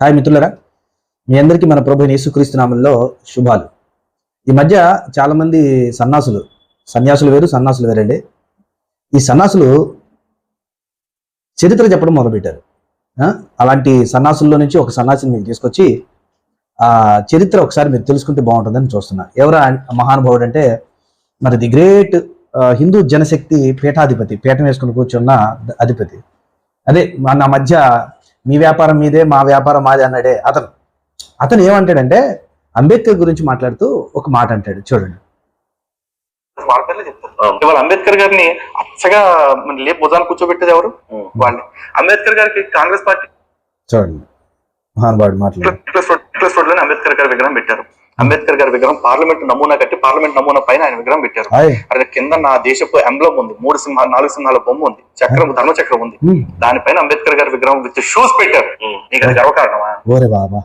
Hi మిత్రులరా. మీ అందరికీ మన ప్రభు యేసుక్రీస్తునామంలో శుభాలు. ఈ మధ్య చాలామంది సన్నాసులు సన్యాసులు వేరు సన్నాసులు వేరండి. ఈ సన్నాసులు చరిత్ర చెప్పడం మొదలుపెట్టారు. అలాంటి సన్నాసుల్లో నుంచి ఒక సన్నాసిని మీకు తీసుకొచ్చి ఆ చరిత్ర ఒకసారి మీరు తెలుసుకుంటే బాగుంటుందని చూస్తున్నా. ఎవరా మహానుభావుడు అంటే మరి ది గ్రేట్ హిందూ జనశక్తి పీఠాధిపతి పీఠం వేసుకుని కూర్చున్న అధిపతి. అదే మన మధ్య మీ వ్యాపారం మీదే మా వ్యాపారం మాదే అన్నాడే అతను. అతను ఏమంటాడంటే అంబేద్కర్ గురించి మాట్లాడుతూ ఒక మాట అంటాడు చూడండి. వాళ్ళ పేర్లే చెప్తారు ఇవాళ అంబేద్కర్ గారిని అచ్చగా లేపు భుజాన్ని కూర్చోబెట్టేది ఎవరు? వాళ్ళే. అంబేద్కర్ గారికి కాంగ్రెస్ పార్టీ చూడండి. మహానుభావుడు మాట్లాడు. అంబేద్కర్ గారి విగ్రహం పెట్టారు. అంబేద్కర్ గారి విగ్రహం పార్లమెంట్ నమూనా కట్టి పార్లమెంట్ నమూనా పైన ఆయన విగ్రహం పెట్టారు. అక్కడ కింద నా దేశపు ఎంబ్లం ఉంది. మూడు సింహాలు నాలుగు సింహాల బొమ్మ ఉంది. చక్రం ధర్మ చక్రం ఉంది. దానిపైన అంబేద్కర్ గారి విగ్రహం విత్ షూస్ పెట్టారు. నీకు అది గర్వకారణమా ఓరే బాబా.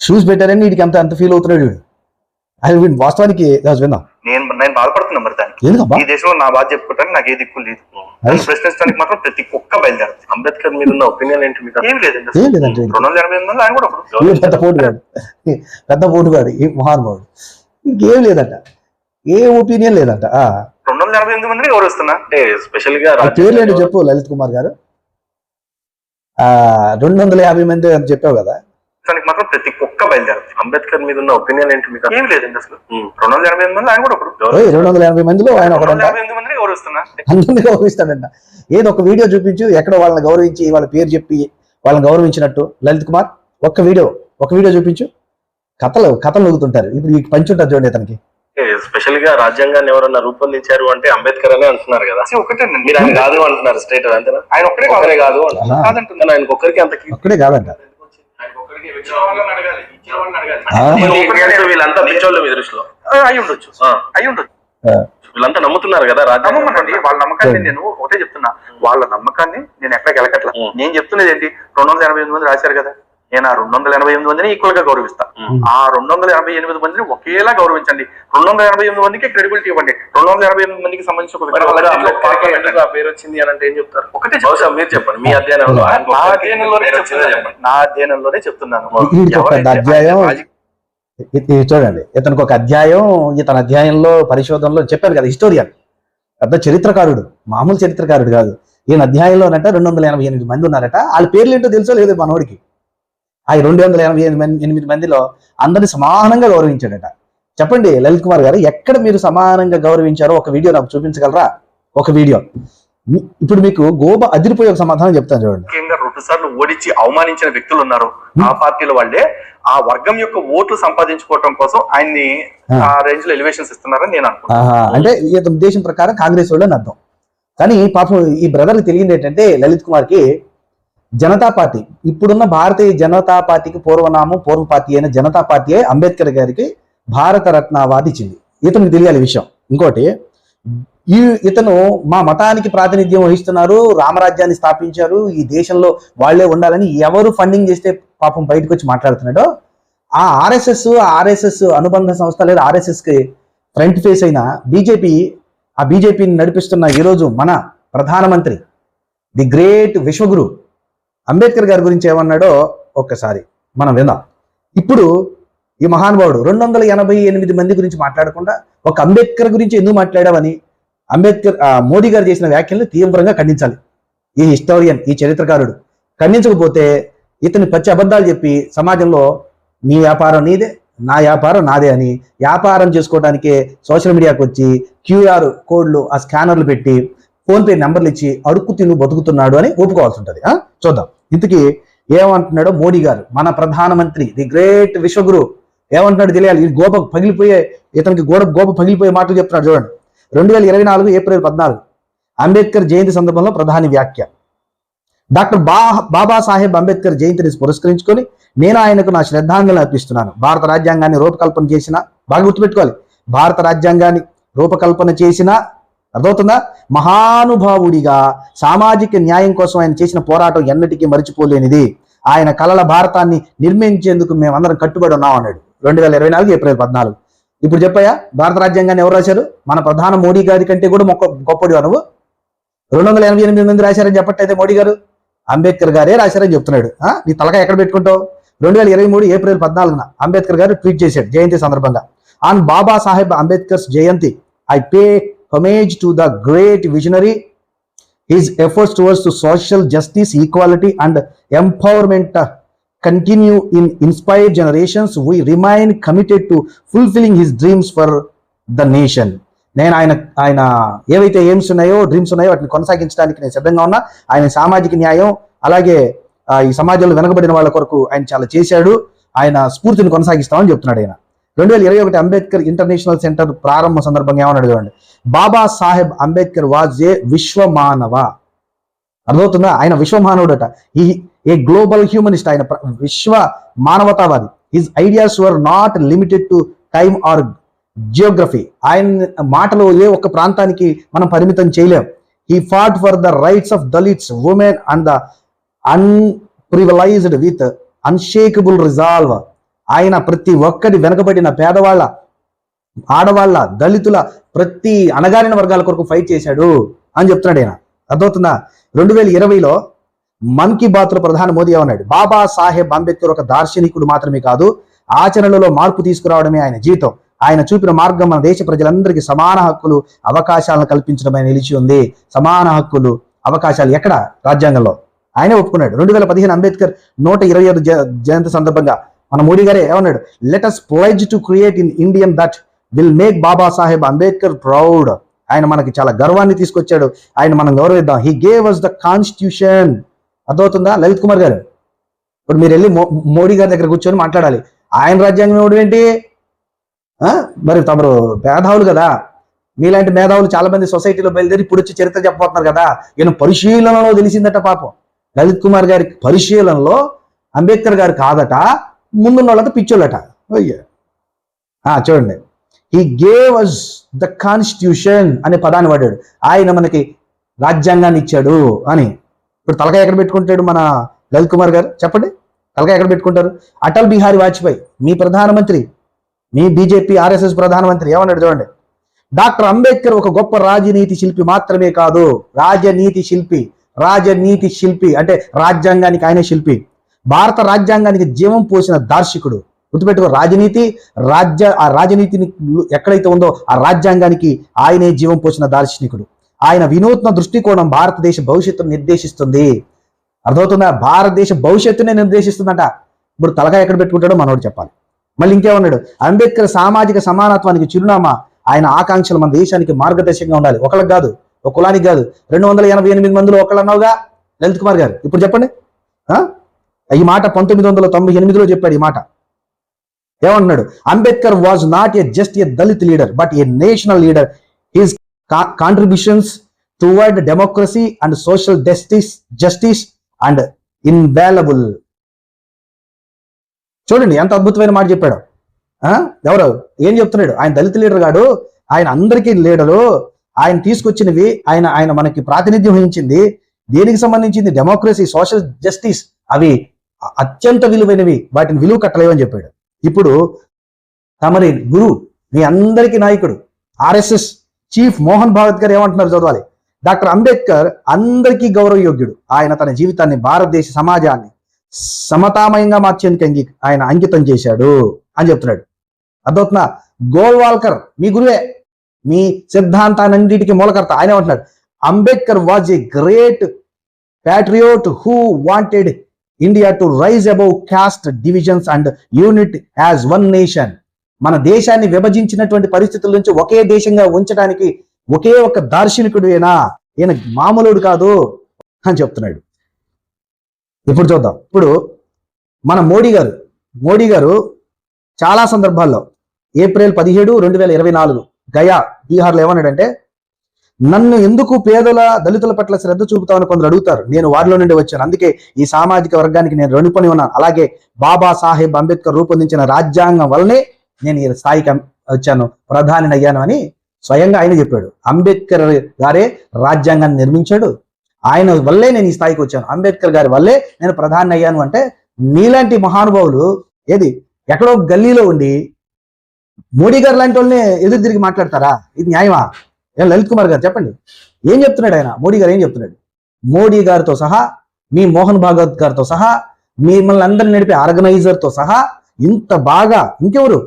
షూస్ పెట్టారని వీడికి అంత అంత ఫీల్ అవుతున్నాడు వీడు అది వీడు వాస్తవానికి రాజు విందాం నేను నేను బాధపడుతున్నా మరి దానికి. ఎందుకబ్బా? ఈ దేశంలో నా బాధ చెప్పుకోవడానికి నాకు ఏ దిక్కు లేదు. అది- నన్ను ప్రశ్నించడానికి మాత్రం ప్రతి కుక్క బయలుదేరదు అంబేద్కర్ మీద ఉన్న ఒపీనియన్ ఏంటి మీకు? ఏం లేదండి ఏం లేదంటే రెండు వందల ఎనభై ఎనిమిది ఆయన కూడా ఒకడు. పెద్ద పోటుగాడు. పెద్ద పోటుగాడు. ఈ మహానుభావుడు ఇంకేం లేదంట. ఏ ఒపీనియన్ లేదంట. ఆ. రెండు వందల ఎనభై ఎనిమిది మందిని గౌరవిస్తున్నా అంటే స్పెషల్గా ఆ పేర్లు ఏంటో చెప్పు లలిత్ కుమార్ గారు. ఆ రెండు వందల యాభై మంది అని చెప్పావు కదా. దానికి మాత్రం ప్రతి కుక్క బయలుదేరదు అంబేద్కర్ మీద ఉన్న ఒపీనియన్ ఏంటి మీకు? ఏం లేదండి అసలు. రెండు వందల ఎనభై మంది ఆయన కూడా ఒకడు. ఓయ్, రెండు వందల యాభై మందిలో ఆయన ఎనిమిది మందిని గౌరవిస్తున్నా? అందరినీ గౌరవిస్తాడంట. ఏదో ఒక వీడియో చూపించు ఎక్కడ వాళ్ళని గౌరవించి వాళ్ళ పేరు చెప్పి వాళ్ళని గౌరవించినట్టు. లలిత్ కుమార్ ఒక్క వీడియో ఒక వీడియో చూపించు. కథలు కథలు నవ్వుతుంటారు. ఇప్పుడు ఈ పంచి ఉంటుంది చూడండి అతనికి. స్పెషల్గా రాజ్యాంగాన్ని ఎవరన్నా రూపొందించారు అంటే అంబేద్కర్ అనే అంటున్నారు కదా. ఒకటేనండి మీరు ఆయన కాదు అంటున్నారు స్టేట్ అంతేనా? ఆయన ఒక్కడే కాదు కాదు అంటున్నారు. ఆయనకు ఒక్కరికి అంత ఒక్కడే కాదంట. వీళ్ళంతా పిచ్చోళ్ళు మీ దృష్టిలో? అయి ఉండొచ్చు. ఆ. అయి ఉండొచ్చు. వీళ్ళంతా నమ్ముతున్నారు కదా నమ్మకండి వాళ్ళ నమ్మకాన్ని నేను ఒకటే చెప్తున్నా. వాళ్ళ నమ్మకాన్ని నేను ఎక్కడ గెలకట్లా ఉం. నేను చెప్తున్నది ఏంటి? రెండు వందల ఎనభై ఎనిమిది మంది రాశారు కదా. నేను ఆ రెండు వందల ఎనభై ఎనిమిది మందిని ఈక్వల్గా గౌరవిస్తా. ఉం. ఆ రెండు వందల ఎనభై ఎనిమిది మందిని ఒకేలా గౌరవించండి. రెండు వందల ఎనభై ఎనిమిది మందికి క్రెడిబిలిటీ ఇవ్వండి. రెండు వందల ఎనభై ఎనిమిది మందికి సంబంధించి ఒక పేరు వచ్చింది అని అంటే ఏం చెప్తారు? ఒకటే బహుశా మీరు చెప్పండి. మీ అధ్యయనంలో నా అధ్యయనంలోనే చెప్తున్నాను. చెప్పండి. నా అధ్యయనంలోనే చెప్తున్నాను. ఇది చూడండి. ఇతనికి ఒక అధ్యాయం ఇతని అధ్యాయంలో పరిశోధనలో చెప్పాను కదా హిస్టోరియన్ పెద్ద చరిత్రకారుడు. మామూలు చరిత్రకారుడు కాదు. ఈయన అధ్యాయంలోనంట రెండు వందల ఎనభై ఎనిమిది మంది ఉన్నారట. వాళ్ళ పేర్లు ఏంటో తెలుసో లేదో మనోడికి. ఆ రెండు వందల ఎనభై ఎనిమిది మంది ఎనిమిది మందిలో అందరిని సమానంగా గౌరవించాడట. చెప్పండి లలిత్ కుమార్ గారు ఎక్కడ మీరు సమానంగా గౌరవించారో ఒక వీడియో నాకు చూపించగలరా? ఒక వీడియో. ఇప్పుడు మీకు గోబ అదిరిపోయే ఒక సమాధానం చెప్తాను చూడండి. ముఖ్యంగా రెండు సార్లు ఓడించి అవమానించిన వ్యక్తులు ఉన్నారు. ఆ పార్టీల వాళ్ళే. ఆ వర్గం యొక్క ఓట్లు సంపాదించుకోవటం కోసం ఆయన్ని ఆ. రేంజ్లో ఎలివేషన్స్ ఇస్తున్నారని నేను అనుకుంటున్నాను అంటే ఉద్దేశం ప్రకారం కాంగ్రెస్ వాళ్ళు అని అర్థం. కానీ పాపం ఈ బ్రదర్కి తెలియంది ఏంటంటే లలిత్ కుమార్కి జనతా పార్టీ. ఇప్పుడున్న భారతీయ జనతా పార్టీకి పూర్వనామం పూర్వ పార్టీ అయిన జనతా పార్టీ అంబేద్కర్ గారికి భారత రత్న అవార్డు ఇచ్చింది. ఇతనికి తెలియాలి విషయం. ఇంకోటి ఈ ఇతను మా మతానికి ప్రాతినిధ్యం వహిస్తున్నారు రామరాజ్యాన్ని స్థాపించారు ఈ దేశంలో వాళ్ళే ఉండాలని ఎవరు ఫండింగ్ చేస్తే పాపం బయటకు వచ్చి మాట్లాడుతున్నాడో ఆ ఆర్ఎస్ఎస్ ఆర్ఎస్ఎస్ అనుబంధ సంస్థ లేదా ఆర్ఎస్ఎస్కి ఫ్రంట్ ఫేస్ అయిన బీజేపీ ఆ బీజేపీని నడిపిస్తున్న ఈరోజు మన ప్రధానమంత్రి ది గ్రేట్ విశ్వగురు అంబేద్కర్ గారి గురించి ఏమన్నాడో ఒక్కసారి మనం విందాం. ఇప్పుడు ఈ మహానుభావుడు రెండు వందల ఎనభై ఎనిమిది మంది గురించి మాట్లాడకుండా ఒక అంబేద్కర్ గురించి ఎందుకు మాట్లాడావని అంబేద్కర్ ఆ, మోడీ గారు చేసిన వ్యాఖ్యలను తీవ్రంగా ఖండించాలి. ఈ హిస్టోరియన్ ఈ చరిత్రకారుడు ఖండించకపోతే ఇతని పచ్చి అబద్ధాలు చెప్పి సమాజంలో నీ వ్యాపారం నీదే నా వ్యాపారం నాదే అని వ్యాపారం చేసుకోవడానికే సోషల్ మీడియాకి వచ్చి క్యూఆర్ కోడ్లు ఆ స్కానర్లు పెట్టి ఫోన్పే నెంబర్లు ఇచ్చి అడుక్కు తిను బతుకుతున్నాడు అని ఒప్పుకోవాల్సి ఉంటుంది. ఆ? చూద్దాం. ఇంతకీ ఏమంటున్నాడో మోడీ గారు మన ప్రధానమంత్రి ది గ్రేట్ విశ్వగురు. ఏమంటున్నాడు తెలియాలి? ఈ గోప పగిలిపోయే ఇతనికి గోడ గోప పగిలిపోయే మాటలు చెప్తున్నాడు చూడండి. రెండు వేల ఇరవై నాలుగు ఏప్రిల్ పద్నాలుగు. అంబేద్కర్ జయంతి సందర్భంలో ప్రధాని వ్యాఖ్య. డాక్టర్ బా బాబాసాహెబ్ అంబేద్కర్ జయంతిని పురస్కరించుకొని నేను ఆయనకు నా శ్రద్ధాంజలి అర్పిస్తున్నాను. భారత రాజ్యాంగాన్ని రూపకల్పన చేసిన బాగా గుర్తుపెట్టుకోవాలి. భారత రాజ్యాంగాన్ని రూపకల్పన చేసిన అర్థమవుతుందా? మహానుభావుడిగా సామాజిక న్యాయం కోసం ఆయన చేసిన పోరాటం ఎన్నటికీ మర్చిపోలేనిది. ఆయన కలల భారతాన్ని నిర్మించేందుకు మేమందరం కట్టుబడి ఉన్నాం అన్నాడు. రెండు వేల ఇరవై నాలుగు ఏప్రిల్ పద్నాలుగు. ఇప్పుడు చెప్పాయా భారత రాజ్యాంగాన్ని ఎవరు రాశారు? మన ప్రధాన మోడీ గారి కంటే కూడా మొక్క గొప్పడి నువ్వు? రెండు వందల ఎనభై ఎనిమిది మంది రాశారని చెప్పట్టయితే మోడీ గారు? అంబేద్కర్ గారే రాశారని చెప్తున్నాడు. నీ తలకాయ ఎక్కడ పెట్టుకుంటావు? రెండు వేల ఇరవై మూడు ఏప్రిల్ పద్నాలుగున అంబేద్కర్ గారు ట్వీట్ చేశాడు జయంతి సందర్భంగా. On Baba Saheb Ambedkar's Jayanti. I pay homage to the great visionary his efforts towards to social justice, equality, and empowerment uh, continue in inspired generations. We remain committed to fulfilling his dreams for the nation. నేను ఆయన ఆయన ఏవైతే AIIMS ఉన్నాయో dreams ఉన్నాయో వాటిని కొనసాగించడానికి నేను సిద్ధంగా ఉన్నా ఆయన సామాజిక న్యాయం అలాగే ఆ, ఈ సమాజంలో వెనకబడిన వాళ్ళ కొరకు ఆయన చాలా చేశాడు ఆయన స్ఫూర్తిని కొనసాగిస్తామని చెప్తున్నాడు ఆయన రెండు వేల ఇరవై ఒకటి అంబేద్కర్ ఇంటర్నేషనల్ సెంటర్ ప్రారంభ సందర్భంగా ఏమని చూడండి బాబా సాహెబ్ అంబేద్కర్ వాజ్ ఏ విశ్వమానవ. అర్థమవుతుందా? ఆయన విశ్వమానవుడట. ఈ ఏ గ్లోబల్ హ్యూమనిస్ట్ ఆయన విశ్వ మానవతావాది. His ideas were not limited to time or geography ఆయన మాటలు ఏ ఒక్క ప్రాంతానికి మనం పరిమితం చేయలేం. He fought for the rights of Dalits women and the unprivileged with unshakable resolve ఆయన ప్రతి ఒక్కటి వెనకబడిన పేదవాళ్ళ ఆడవాళ్ళ దళితుల ప్రతి అణగారిన వర్గాల కొరకు ఫైట్ చేశాడు అని చెప్తున్నాడు ఆయన అర్థమవుతుందా? రెండు వేల ఇరవైలో మన్ కీ బాత్లో ప్రధాని మోదీ ఏమన్నాడు? బాబా సాహెబ్ అంబేద్కర్ ఒక దార్శనికుడు మాత్రమే కాదు ఆచరణలో మార్పు తీసుకురావడమే ఆయన జీవితం. ఆయన చూపిన మార్గం మన దేశ ప్రజలందరికీ సమాన హక్కులు అవకాశాలను కల్పించడమే నిలిచి ఉంది. సమాన హక్కులు అవకాశాలు ఎక్కడ? రాజ్యాంగంలో. ఆయనే ఒప్పుకున్నాడు. రెండు వేల పదిహేను అంబేద్కర్ నూట ఇరవై ఐదు జ- జయంతి సందర్భంగా మన మోడీ గారే ఏమన్నాడు? Let us pledge to create in Indian that will make Baba Saheb Ambedkar proud ఆయన మనకి చాలా గర్వాన్ని తీసుకొచ్చాడు. ఆయన మనం గౌరవిద్దాం. He gave us the constitution అర్థమవుతుందా? లలిత్ కుమార్ గారు ఇప్పుడు మీరు వెళ్ళి మో- మోడీ గారి దగ్గర కూర్చొని మాట్లాడాలి. ఆయన రాజ్యాంగం ఇవ్వడం ఏంటి? మరి తమరు మేధావులు కదా. మీలాంటి మేధావులు చాలా మంది సొసైటీలో బయలుదేరి ఇప్పుడు వచ్చి చరిత్ర చెప్పబోతున్నారు కదా. ఈయన పరిశీలనలో తెలిసిందట పాపం. లలిత్ కుమార్ గారి పరిశీలనలో అంబేద్కర్ గారు కాదట. ముందున్న వాళ్ళతో పిచ్చోళ్ళట. అయ్యా. ఆ, చూడండి. He gave us the constitution అనే పదాన్ని వాడాడు. ఆయన మనకి రాజ్యాంగాన్ని ఇచ్చాడు అని. ఇప్పుడు తలకాయ ఎక్కడ పెట్టుకుంటాడు మన లలిత్ కుమార్ గారు? చెప్పండి. తలకాయ ఎక్కడ పెట్టుకుంటారు? అటల్ బిహారీ వాజ్పేయి మీ ప్రధానమంత్రి మీ బీజేపీ ఆర్ఎస్ఎస్ ప్రధానమంత్రి ఏమన్నాడు చూడండి? డాక్టర్ అంబేద్కర్ ఒక గొప్ప రాజనీతి శిల్పి మాత్రమే కాదు రాజనీతి శిల్పి రాజనీతి శిల్పి అంటే రాజ్యాంగానికి ఆయనే శిల్పి. భారత రాజ్యాంగానికి జీవం పోసిన దార్శికుడు. గుర్తుపెట్టుకో రాజనీతి రాజ్య ఆ రాజనీతిని ఎక్కడైతే ఉందో ఆ రాజ్యాంగానికి ఆయనే జీవం పోసిన దార్శనికుడు. ఆయన వినూత్న దృష్టికోణం భారతదేశ భవిష్యత్తును నిర్దేశిస్తుంది. అర్థమవుతుందా? భారతదేశ భవిష్యత్తునే నిర్దేశిస్తుందంట. ఇప్పుడు తలకాయ ఎక్కడ పెట్టుకుంటాడో మనోడు చెప్పాలి. మళ్ళీ ఇంకేమన్నాడు? అంబేద్కర్ సామాజిక సమానత్వానికి చిరునామా ఆయన ఆకాంక్షలు మన దేశానికి మార్గదర్శకంగా ఉండాలి. ఒకళ్ళకి కాదు ఒక కులానికి కాదు. రెండు వందల ఎనభై ఎనిమిది మందిలో ఒకళ్ళు అన్నావుగా? లలిత్ కుమార్ గారు ఇప్పుడు చెప్పండి. ఈ మాట పంతొమ్మిది వందల తొంభై ఎనిమిదిలో చెప్పాడు ఈ మాట. ఏమన్నాడు? Ambedkar was not a just a Dalit leader but a national leader his contributions toward democracy and social justice justice and invaluable చూడండి ఎంత అద్భుతమైన మాట చెప్పాడు. ఆ? ఎవరు? ఏం చెప్తున్నాడు? ఆయన దళిత లీడర్ గాడు ఆయన అందరికీ లీడరు. ఆయన తీసుకొచ్చినవి ఆయన ఆయన మనకి ప్రాతినిధ్యం వహించింది. దేనికి సంబంధించింది? డెమోక్రసీ సోషల్ జస్టిస్ అవి అత్యంత విలువైనవి వాటిని విలువ కట్టలేవని చెప్పాడు. ఇప్పుడు తమరి గురు మీ అందరికీ నాయకుడు ఆర్ఎస్ఎస్ చీఫ్ మోహన్ భాగవత్ గారు ఏమంటున్నారు చదవాలి? డాక్టర్ అంబేద్కర్ అందరికీ గౌరవయోగ్యుడు. ఆయన తన జీవితాన్ని భారతదేశ సమాజాన్ని సమతామయంగా మార్చేందుకు అంగీ ఆయన అంకితం చేశాడు అని చెప్తున్నాడు. అర్థవుతున్నా గోల్వాల్కర్ మీ గురువే మీ సిద్ధాంతాన్నింటికి మూలకర్త. ఆయన అంటున్నాడు Ambedkar was a great patriot who wanted India to rise above caste divisions and unite as one nation మన దేశాన్ని విభజించినటువంటి పరిస్థితుల నుంచి ఒకే దేశంగా ఉంచడానికి ఒకే ఒక దార్శనికుడు ఈయన. ఈయన మామూలుడు కాదు అని చెప్తున్నాడు. ఇప్పుడు చూద్దాం. ఇప్పుడు మన మోడీ గారు. మోడీ గారు చాలా సందర్భాల్లో ఏప్రిల్ పదిహేడు రెండు వేల ఇరవై నాలుగు గయా బీహార్లో ఏమన్నాడంటే నన్ను ఎందుకు పేదల దళితుల పట్ల శ్రద్ధ చూపుతామని కొందరు అడుగుతారు. నేను వారిలో నుండి వచ్చాను. అందుకే ఈ సామాజిక వర్గానికి నేను రుణపడి ఉన్నాను. అలాగే బాబా సాహెబ్ అంబేద్కర్ రూపొందించిన రాజ్యాంగం వల్లనే నేను ఈ స్థాయికి వచ్చాను. ప్రధాని అయ్యాను అని స్వయంగా ఆయన చెప్పాడు. అంబేద్కర్ గారే రాజ్యాంగాన్ని నిర్మించాడు. ఆయన వల్లే నేను ఈ స్థాయికి వచ్చాను. అంబేద్కర్ గారి వల్లే నేను ప్రధాని అయ్యాను అంటే నీలాంటి మహానుభావులు ఏది? ఎక్కడో గల్లీలో ఉండి మోడీ గారు లాంటి వాళ్ళని ఎదురు తిరిగి మాట్లాడతారా? ఇది న్యాయమా? ఏం లలిత్ కుమార్ గారు చెప్పండి. ఏం చెప్తున్నాడు ఆయన? మోడీ గారు ఏం చెప్తున్నాడు? మోడీ గారితో సహా మీ మోహన్ భాగవత్ గారితో సహా మిమ్మల్ని అందరిని నడిపే ఆర్గనైజర్తో సహా ఇంత బాగా ఇంకెవరు?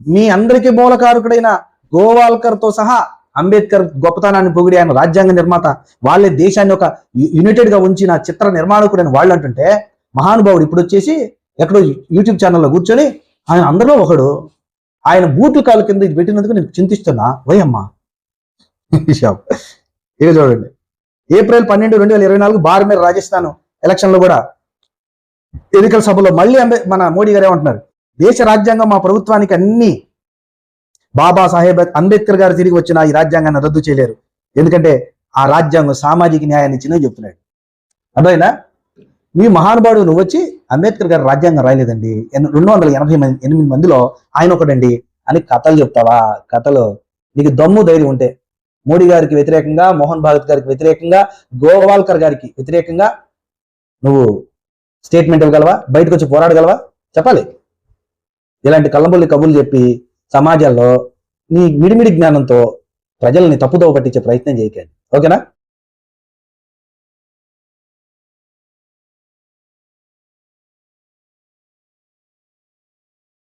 మీ అందరికీ మూలకారకుడైన గోవాల్కర్తో సహా అంబేద్కర్ గొప్పతనాన్ని పొగిడి ఆయన రాజ్యాంగ నిర్మాత వాళ్ళే దేశాన్ని ఒక యునైటెడ్గా ఉంచిన చిత్ర నిర్మాణకుడైన వాళ్ళు అంటుంటే మహానుభావుడు ఇప్పుడు వచ్చేసి ఎక్కడో యూట్యూబ్ ఛానల్లో కూర్చొని ఆయన అందరిలో ఒకడు ఆయన బూట్లు కాలు కింద ఇది పెట్టినందుకు నేను చింతిస్తున్నా. ఓయమ్మా షాప్. ఇక చూడండి. ఏప్రిల్ పన్నెండు రెండు వేల ఇరవై నాలుగు బార్మేర్ రాజస్థాన్ ఎలక్షన్లో కూడా ఎన్నికల సభలో మళ్ళీ అంబే మన మోడీ గారు ఏమంటున్నారు? దేశ రాజ్యాంగం మా ప్రభుత్వానికి అన్ని బాబా సాహెబ్ అంబేద్కర్ గారు తిరిగి వచ్చిన ఈ రాజ్యాంగాన్ని రద్దు చేయలేరు. ఎందుకంటే ఆ రాజ్యాంగం సామాజిక న్యాయాన్ని ఇచ్చిందని చెప్తున్నాడు. అర్థమైనా మీ మహానుభావుడు నువ్వు వచ్చి అంబేద్కర్ గారు రాజ్యాంగం రాయలేదండి. ఎన్- రెండు వందల ఎనభై మంది ఎనిమిది మందిలో ఆయన ఒకడండి అని కథలు చెప్తావా? కథలు. నీకు దమ్ము ధైర్యం ఉంటే మోడీ గారికి వ్యతిరేకంగా మోహన్ భాగత్ గారికి వ్యతిరేకంగా గోవాల్కర్ గారికి వ్యతిరేకంగా నువ్వు స్టేట్మెంట్ ఇవ్వగలవా? బయటకు వచ్చి పోరాడగలవా? చెప్పాలి. ఇలాంటి కళ్ళంబుల్లి కబుర్లు చెప్పి సమాజంలో నీ మిడిమిడి జ్ఞానంతో ప్రజల్ని తప్పుదోవ పట్టించే ప్రయత్నం చేయకండి. ఓకేనా?